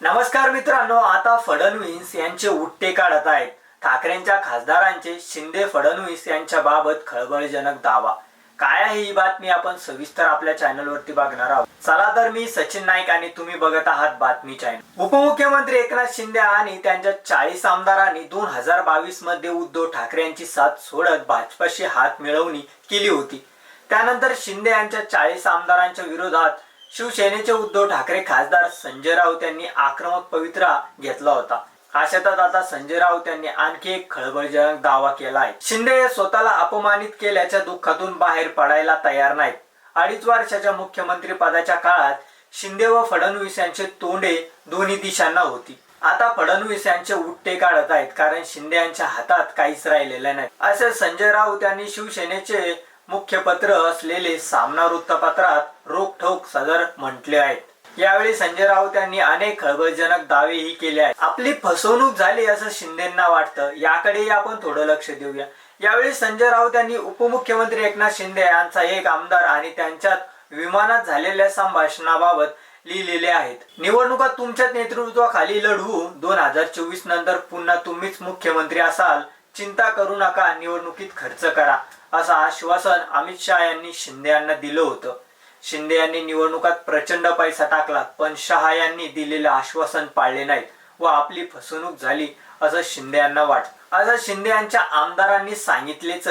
नमस्कार मित्रांनो आता फडणवीस यांचे उट्टे काढत आहेत. ठाकरेंच्या खासदारांचे शिंदे फडणवीस यांच्या बाबत खळबळजनक दावा. काय आहे ही बातमी आपण सविस्तर आपल्या चॅनलवरती बघणार आहोत. चला तर मी सचिन नाईक आणि तुम्ही बघत आहात बातमी चॅनल. उपमुख्यमंत्री एकनाथ शिंदे आणि त्यांच्या चाळीस आमदारांनी दोन हजार बावीसमध्ये उद्धव ठाकरे यांची साथ सोडत भाजपाशी हात मिळवणी केली होती. त्यानंतर शिंदे यांच्या चाळीस आमदारांच्या विरोधात शिवसेनेचे उद्धव ठाकरे खासदार संजय राऊत यांनी आक्रमक पवित्रा घेतला होता. अशातच आता संजय राऊत यांनी आणखी एक खळबळजनक दावा केला आहे. शिंदे हे स्वतःला अपमानित केल्याच्या दुःखातून बाहेर पडायला तयार नाहीत. अडीच वर्षाच्या मुख्यमंत्री पदाच्या काळात शिंदे व फडणवीस यांचे तोंडे दोन्ही दिशांना होती. आता फडणवीस यांचे उट्टे काढत आहेत कारण शिंदे यांच्या हातात काहीच राहिलेलं नाही. असे संजय राऊत यांनी शिवसेनेचे मुख्य पत्र असलेले सामना वृत्तपत्रात रोख रोखठोक सदर म्हटले आहेत. यावेळी संजय राऊत यांनी अनेक खळबळजनक दावेही केले आहेत. आपली फसवणूक झाली असं शिंदेना वाटतं. याकडेही आपण थोडं लक्ष देऊया. यावेळी संजय राऊत यांनी उपमुख्यमंत्री एकनाथ शिंदे यांचा एक आमदार आणि त्यांच्यात विमानात झालेल्या संभाषणाबाबत लिहिलेले आहेत. निवडणुका तुमच्याच नेतृत्वाखाली लढवू. दोन हजार चोवीस नंतर पुन्हा तुम्हीच मुख्यमंत्री असाल. चिंता करू नका. निवडणुकीत खर्च करा. असं आश्वासन अमित शहा यांनी शिंदे यांना दिलं होतं. शिंदे यांनी निवडणुकात प्रचंड पैसा टाकला पण शहा यांनी दिलेलं आश्वासन पाळले नाहीत व आपली फसवणूक झाली असं शिंदे यांना वाटत. असं शिंदे यांच्या आमदारांनी सांगितलेच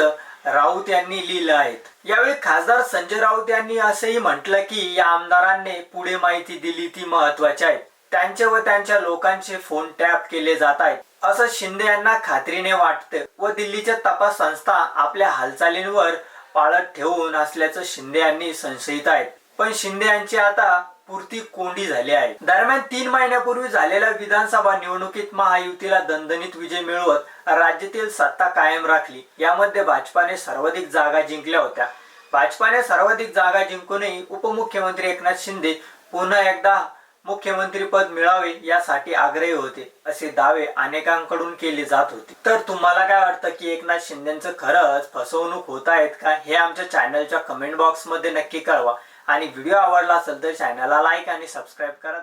राऊत यांनी लिहिलं आहे. यावेळी खासदार संजय राऊत यांनी असंही म्हटलं की या आमदारांनी पुढे माहिती दिली ती महत्वाची आहे. त्यांचे व त्यांच्या लोकांचे फोन टॅप केले जात आहेत. असं शिंदे यांना खात्रीने वाटतं व दिल्लीच्या तपास संस्था आपल्या हालचालींवर पाळत ठेवून असल्याचं शिंदे यांनी संशयित आहेत. पण शिंदे यांची आता पुरती कोंडी झाली आहे. दरम्यान तीन महिन्यापूर्वी झालेल्या विधानसभा निवडणुकीत महायुतीला दणदणीत विजय मिळवत राज्यातील सत्ता कायम राखली. यामध्ये भाजपाने सर्वाधिक जागा जिंकल्या होत्या. भाजपाने सर्वाधिक जागा जिंकूनही उपमुख्यमंत्री एकनाथ शिंदे पुन्हा एकदा मुख्यमंत्री पद मिळावे यासाठी आग्रही होते असे दावे अनेकांकडून केले जात होते. तर तुम्हाला काय वाटतं की एकनाथ शिंदेचं खरंच फसवणूक होत आहेत का? हे आमच्या चॅनलच्या कमेंट बॉक्समध्ये नक्की कळवा. आणि व्हिडिओ आवडला असेल तर चॅनलला लाईक आणि सबस्क्राईब करा.